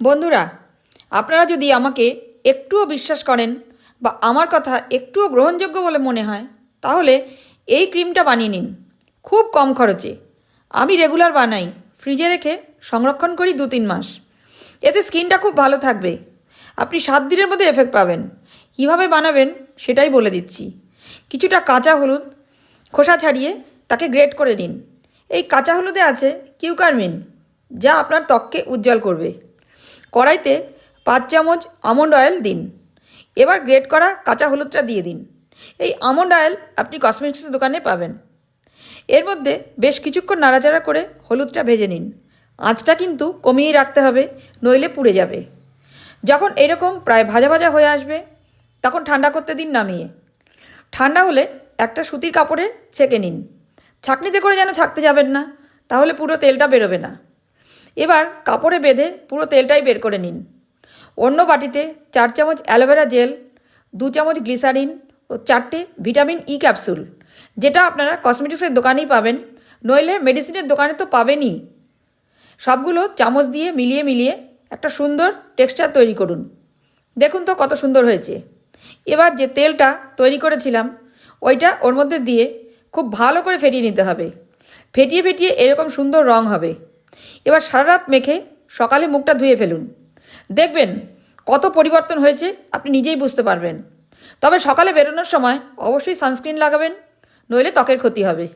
বন্ধুরা, আপনারা যদি আমাকে একটুও বিশ্বাস করেন বা আমার কথা একটুও গ্রহণযোগ্য বলে মনে হয়, তাহলে এই ক্রিমটা বানিয়ে নিন। খুব কম খরচে। আমি রেগুলার বানাই, ফ্রিজে রেখে সংরক্ষণ করি দু তিন মাস। এতে স্কিনটা খুব ভালো থাকবে। আপনি সাত দিনের মধ্যে এফেক্ট পাবেন। কীভাবে বানাবেন সেটাই বলে দিচ্ছি। কিছুটা কাঁচা হলুদ খোসা ছাড়িয়ে তাকে গ্রেট করে নিন। এই কাঁচা হলুদে আছে কিউকারমিন, যা আপনার ত্বককে উজ্জ্বল করবে। কড়াইতে পাঁচ চামচ আমন্ড অয়েল দিন। এবার গ্রেট করা কাঁচা হলুদটা দিয়ে দিন। এই আমন্ড অয়েল আপনি কসমেটিক্সের দোকানে পাবেন। এর মধ্যে বেশ কিছুক্ষণ নাড়াচাড়া করে হলুদটা ভেজে নিন। আঁচটা কিন্তু কমিয়ে রাখতে হবে, নইলে পুড়ে যাবে। যখন এরকম প্রায় ভাজা ভাজা হয়ে আসবে, তখন ঠান্ডা করতে দিন নামিয়ে। ঠান্ডা হলে একটা সুতির কাপড়ে ছেঁকে নিন। ছাঁকনিতে করে যেন ছাকতে যাবেন না, তাহলে পুরো তেলটা বেরোবে না। এবার কাপড়ে বেঁধে পুরো তেলটাই বের করে নিন। অন্য বাটিতে চার চামচ অ্যালোভেরা জেল, দু চামচ গ্লিসারিন ও চারটে ভিটামিন ই ক্যাপসুল, যেটা আপনারা কসমেটিক্সের দোকানেই পাবেন। নইলে মেডিসিনের দোকানে তো পাবেনই। সবগুলো চামচ দিয়ে মিলিয়ে মিলিয়ে একটা সুন্দর টেক্সচার তৈরি করুন। দেখুন তো কত সুন্দর হয়েছে। এবার যে তেলটা তৈরি করেছিলাম, ওইটা ওর মধ্যে দিয়ে খুব ভালো করে ফেটিয়ে নিতে হবে। ফেটিয়ে ফেটিয়ে এরকম সুন্দর রং হবে। এবার সারা রাত মেখে সকালে মুখটা ধুয়ে ফেলুন। দেখবেন কত পরিবর্তন হয়েছে, আপনি নিজেই বুঝতে পারবেন। তবে সকালে বেরোনোর সময় অবশ্যই সানস্ক্রিন লাগাবেন, নইলে ত্বকের ক্ষতি হবে।